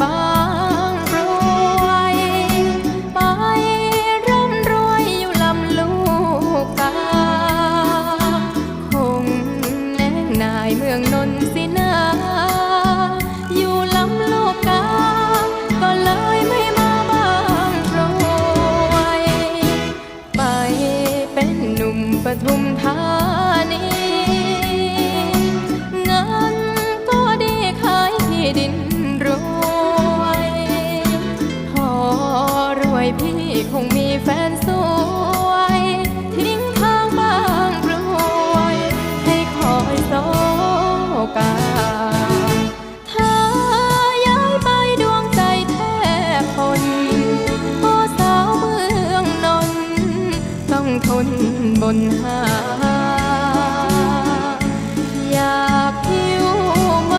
บางกรวยไปร่ำรวยอยู่ลำลูกกาคงแน่งนายเมืองนนท์สินาอยู่ลำลูกกาก็เลยไม่มาบางกรวยไปเป็นหนุ่มปทุมธานีงานก็ดีขายที่ดินรู้ คงมีแฟนสวย ทิ้งทางบางกรวย ให้คอยโซกาถ้าย้ายไปดวงใจแทบทนพ่อสาวเมืองนน ต้องทนบนหา